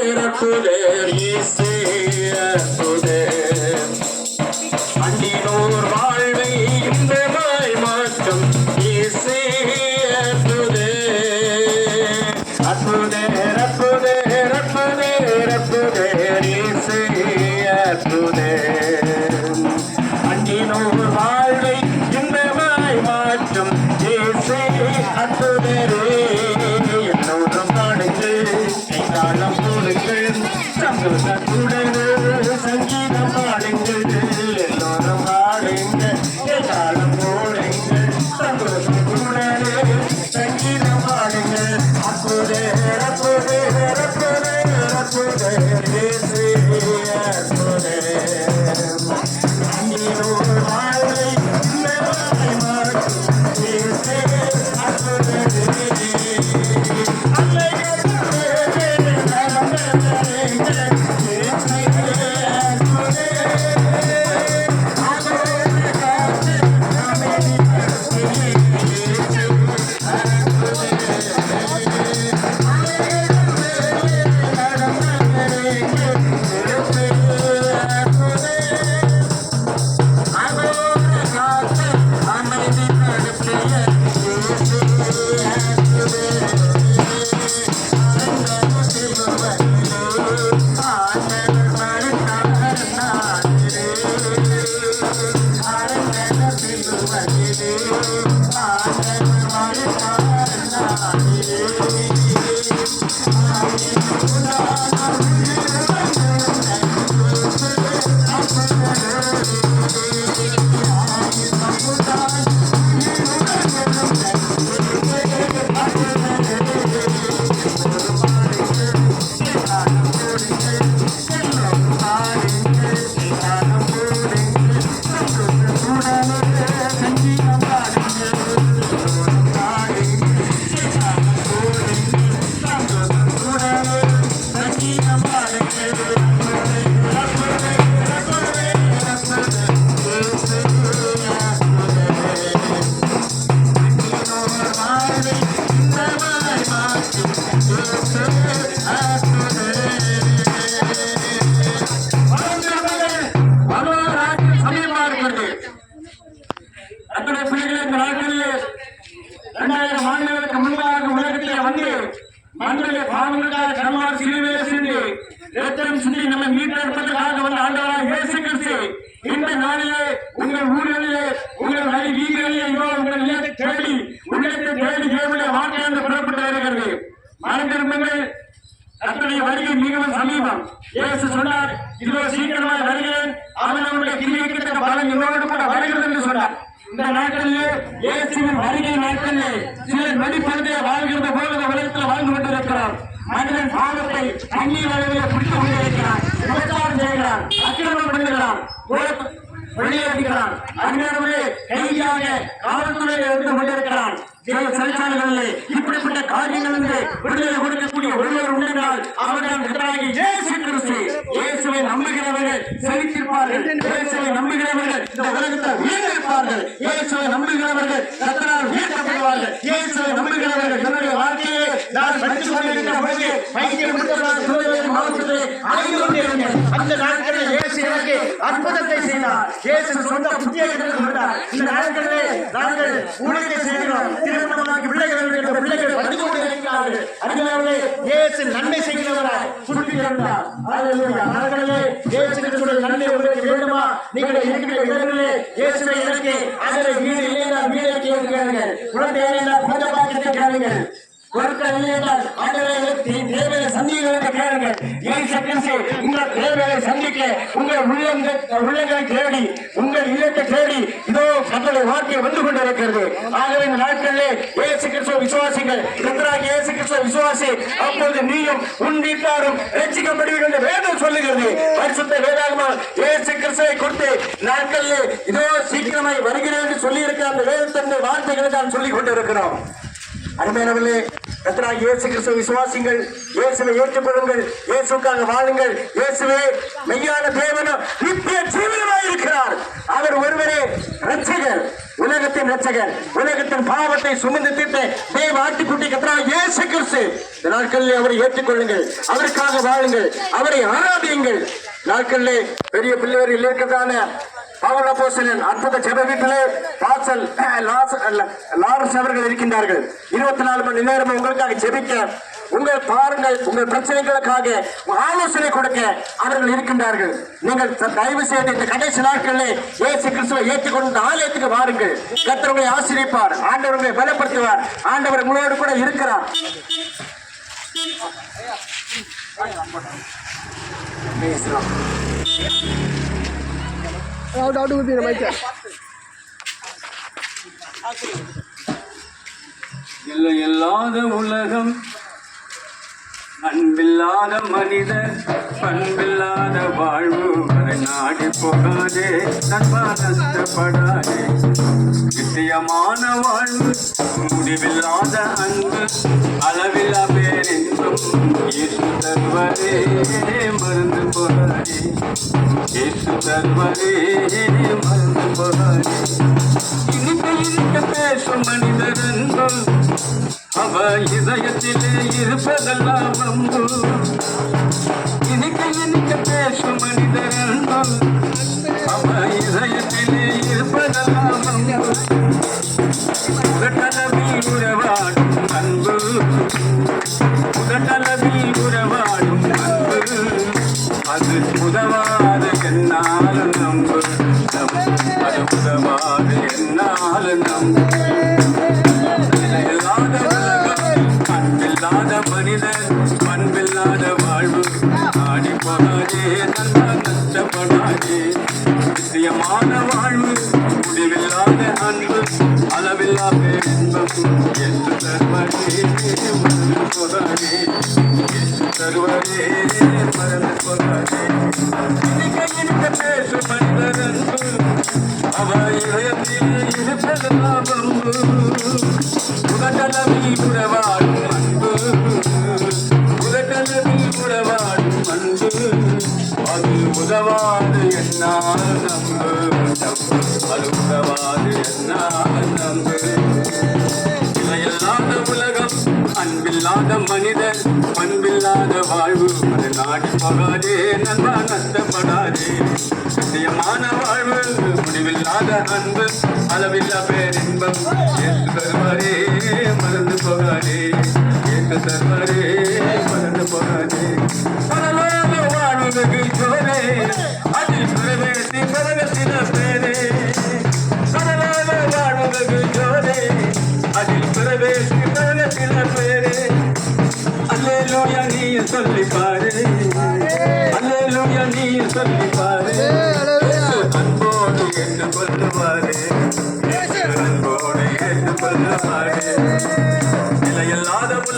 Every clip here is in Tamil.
I could never poder, poder, poder, poder, பாவங்களுக்காக கருமாறு சிலுவையிலே சென்று ரத்தம் சிந்தி நம்மை மீட்டெடுப்பதற்காக வந்த ஆண்டவராக இயேசு கிறிஸ்து இந்த நாளிலே உங்கள் ஊர்களிலே உங்கள் வழி வீதிகளிலே இதோ உங்கள் இல்லத்தை தேடி உள்ளத்தை தேடி தேவனுடைய வார்த்தையானது புறப்பட்டு வருகிறது. மறந்திருப்பங்கள் கர்த்தருடைய வருகை மிகவும் சமீபம். இயேசு சொன்னார் இதோ சீக்கிரமாக வருகிறேன். அவன் அவனுடைய கிரியைக்கு பலன் என்னோடு கூட வருகிறது என்று சொன்னார். இந்த நாட்களிலே இயேசுவின் வருகை நாட்களிலே மனிதன் தண்ணீர் அளவிலே பிடித்து கொண்டிருக்கிறான் விபச்சாரம் செய்கிறான் அக்கிரமம் பண்ணுகிறான் வெளியேறுகிறான் அந்நேரமே கைதியாக காவல்துறையில் இருந்து கொண்டிருக்கிறான் சிறைச்சாலைகளிலே இப்படிப்பட்ட காரியங்களிலிருந்து விடுதலை கொடுக்கக்கூடிய ஒருவர் உண்டால் அவர்கள் கர்த்தராகிய இயேசு கிறிஸ்து. இயேசுவை நம்புகிறவர்கள் செழித்திருப்பார்கள் இயேசுவை நம்புகிறவர்கள் இந்த உலகத்தை உயர்ந்திருப்பார்கள் இயேசுவை நம்புகிறவர்கள் கர்த்தரால் உயர்த்தப்படுவார்கள் இயேசுவை நம்புகிறவர்கள் என்னுடைய வாழ்க்கையை நான் படித்துக் கொண்டிருக்கிற நாங்கள் ஊழியத்தை செய்கிறோம் திருமணமாகி பிள்ளைகள் பிள்ளைகள் கொண்டிருக்கிறார்கள் இயேசு நன்மை செய்கிறவராய் சுட்டியிருந்தார் ஹalleluya. இயேசு நன்மை உங்களுக்கு வேண்டுமா? நீங்கள் இருக்கிற இடங்களிலே இயேசுவை எனக்கு அதில் வீடு இல்லை வீடை கேட்கிறார்கள் கேளுங்கள். பொருட்கள் இல்லை என்றால் ஆண்டவரே எனக்கு தேவையை சந்திக்க கேளுங்கள் இயேசு கிறிஸ்து உங்கள் தேவையை சந்திக்க உங்கள் உள்ளங்கள் உள்ளங்களை தேடி உங்கள் இல்லத்தை தேடி இதோ தங்களுடைய வார்த்தை வந்து கொண்டிருக்கிறது ஆகவே இந்த நாட்களிலே இயேசு கிறிஸ்துவ விசுவாசிகள் கத்தராக இயேசு கிறிஸ்துவ விசுவாசி அப்பொழுது நீயும் உன் வீட்டாரும் ரட்சிக்கப்படுவீர்கள் என்று வேதம் சொல்லுகிறது பரிசுத்த வேதாகமா இயேசு கிறிஸ்துவை கொடுத்து நாட்களிலே இதோ சீக்கிரமாய் வருகிறேன் என்று சொல்லி இருக்கிற அந்த வேதத்தின் வார்த்தைகளை நான் சொல்லிக் கொண்டிருக்கிறோம். அருமையானவர்களே கர்த்தராகிய இயேசு கிறிஸ்துவ விசுவாசிங்கள் இயேசுவை ஏற்றுக்கொள்ளுங்கள் இயேசுக்காக வாழுங்கள். இயேசுவே மெய்யான தேவனும் நித்திய ஜீவனமாய் இருக்கிறார். அவர் ஒருவரே ரட்சகர் உலகத்தின் ரட்சகர் உலகத்தின் பாவத்தை சுமந்து தீர்த்த தேவ ஆட்டுக்குட்டி கத்தனா இயேசு கிறிஸ்து. இந்த நாட்களில் அவரை ஏற்றுக்கொள்ளுங்கள் அவருக்காக வாழுங்கள். அவரை ஆராதியுங்கள். நாட்களிலே பெரிய பிள்ளைகள் இருக்கிறதான பவுல் அப்போஸ்தலன் அற்புத ஜெப வீட்டிலே லாஸ்- லாரன்ஸ் அவர்கள் இருக்கின்றார்கள். இருபத்தி நாலு மணி நேரம் உங்களுக்காக ஜெபிக்க உங்கள் பாருங்கள் உங்கள் பிரச்சனைகளுக்காக ஆலோசனை கொடுக்க அவர்கள் இருக்கின்றார்கள். நீங்கள் தயவு செய்து இந்த கடைசி நாட்களிலே இயேசு கிறிஸ்துவை ஏற்றுக்கொண்டு இந்த ஆலயத்துக்கு வாருங்கள். கர்த்தர் உங்களை ஆசிரிப்பார் ஆண்டவர் உங்களை பலப்படுத்துவார். ஆண்டவர் உங்களோடு கூட இருக்கிறார். பேசலாம் out out with the mic. இல்லை இல்லாத உலகம் அன்பில்லாத மனிதர் பண்பில்லாத வாழ்வு வரை நாடி போகாதே நண்பா நஷ்டப்படாதே நித்தியமான வாழ்வு முடிவில்லாத அன்பு இயேசு தருவதே மருந்து போகாதே இயேசு தருவதே மருந்து போகாதே இனிக்க இனிக்க பேசும் மனிதர் அன்பு அவ இதயத்திலே இருப்பதெல்லாம் அம்பு இனிக்க இனிக்க பேசும் மனிதர் அன்பு அவ இதயத்திலே இருப்பதெல்லாம் அம்பு நித்தியமான வாழ்வு முடிவில்லாத அன்பு அளவில்லா பேரின்பம். என்று தருவரே மறந்து போகாதே. என்று தருவரே மறந்து போகாதே. இனிக்க இனிக்க பேசும் மனிதர் அன்பு. அவ இதயத்தில் இருப்பதெல்லாம் அம்பு உதட்டளவில் உறவாடும் அன்பு. உதட்டளவில் உறவாடும் அன்பு. அது உதவாது என்னால். அன்பில்லாத மனிதன் பண்பில்லாத வாழ்வு. அது நாடி போகாதே நண்பா நஷ்டப்படாதே. சத்தியமான வாழ்வு முடிவில்லாத அன்பு அளவில்லா பேரின்பம். ஏற்று தருவாரே மறந்து போகாதே. ஏற்று தருவாரே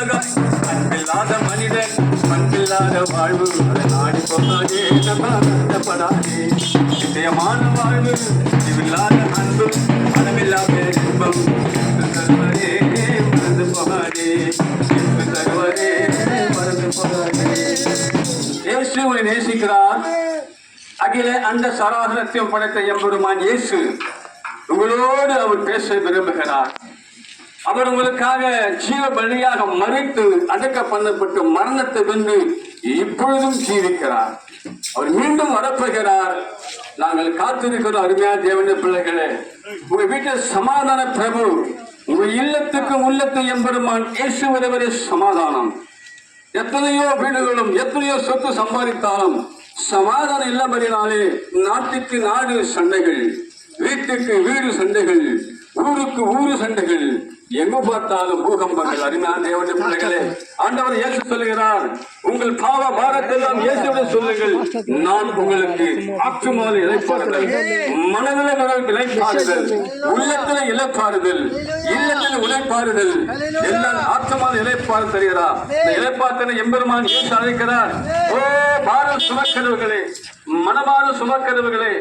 உலகம். அன்பில்லாத மனிதன் பண்பில்லாத வாழ்வு. அதை நாடி போகாதே நம்ம கஷ்டப்படாதே. நிச்சயமான வாழ்வு இல்லாத அன்பு மனமில்லா பேரின்பம் தருவரே மறந்து போகாதே. என்று மறந்து போகாதே. இயேசு உன்னை நேசிக்கிறார். அகில அந்த சராசரத்தையும் படைத்த எம்பெருமான் இயேசு உங்களோடு அவர் பேச விரும்புகிறார். அவர் உங்களுக்காக ஜீவ பலியாக மறித்து அடக்க பண்ணப்பட்டு மரணத்தை வென்று இப்பொழுதும் ஜீவிக்கிறார். அவர் மீண்டும் வரப்போகிறார். நாங்கள் காத்திருக்கிறோம் அருமையான தேவன பிள்ளைகளே. உங்க வீட்டில் சமாதான பிரபு உங்க இல்லத்துக்கு உள்ளத்து எம்பெருமான் இயேசு ஒருவரே சமாதானம். எத்தனையோ வீடுகளும் எத்தனையோ சொத்து சம்பாதித்தாலும் சமாதானம் இல்லாமறினாலே நாட்டுக்கு நாடு சண்டைகள் வீட்டுக்கு வீடு சண்டைகள் ஊருக்கு ஊரு சண்டைகள் எங்க பார்த்தாலும் பூகம்பங்கள் அருமையான தேவனுடைய பிள்ளைகளே. ஆண்டவர் இயேசு சொல்லுகிறார் உங்கள் பாவ பாரத்தெல்லாம் இயேசுவிடம் சொல்லுங்கள். நான் உங்களுக்கு ஆற்றுமாறு இழைப்பாருதல் மனதில் இழைப்பாருதல் உள்ளத்தில் இழைப்பாருதல் இல்லத்தில் உழைப்பாருதல் எல்லாம் ஆற்றமான இழைப்பாறு தருகிறார் இந்த இழைப்பாத்தனை எம்பெருமான் இயேசு அழைக்கிறார். ஓ பாரல் சுமக்கருவுகளே மனமார சுமக்கருவுகளே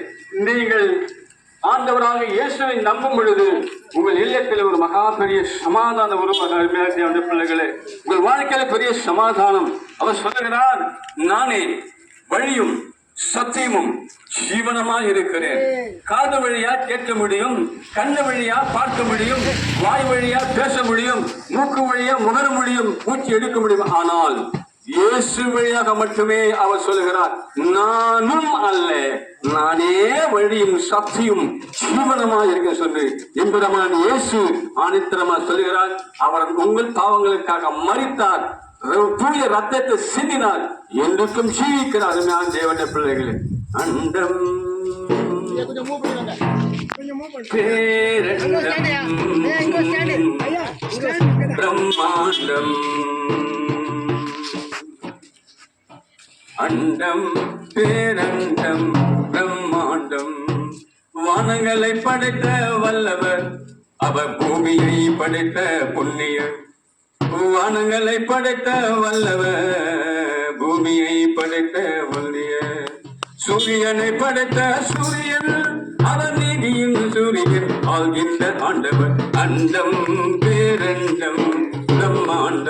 நீங்கள் ஆண்டவராக இயேசுவை நம்பும் பொழுது உங்கள் இல்லத்தில் ஒரு மகா பெரிய சமாதான உருவாக அருமையாக பிள்ளைகளே. உங்கள் வாழ்க்கையில பெரிய சமாதானம். அவர் சொல்லுகிறார் நானே வழியும் சத்தியமும் ஜீவனமா இருக்கிறேன். காது வழியா கேட்க முடியும் கண்ணு வழியா பார்க்க முடியும் வாய் வழியா பேச முடியும் மூக்கு வழியா உணர முடியும் மூச்சு எடுக்க முடியும். ஆனால் இயேசு வழியாக மட்டுமே அவர் சொல்லுகிறார் நானும் அல்ல நானே வழியும் சக்தியும் ஜீவனமா இருக்க சொல்லு எம்பிரமான் இயேசு ஆணித்தரமா சொல்லுகிறார் அவர் உங்கள் பாவங்களுக்காக மறித்தார் தூய ரத்தத்தை சிந்தினார் என்றுக்கும் ஜீவிக்கிறார் நான் தேவன பிள்ளைகளே அண்டம் பேரண்டம் பிரம்மாண்டம் அண்டம் பேரண்டம் பிரம்மாண்டம். வானங்களை படைத்த வல்லவர் அவர் பூமியை படைத்த புண்ணியர். வானங்களை படைத்த வல்லவர் பூமியை படைத்த வல்லியர் சூரியனை படைத்த சூரியன் அவர் நீதியின் சூரியன் ஆள்கின்ற ஆண்டவர். அண்டம் பேரண்டம் பிரம்மாண்டம்.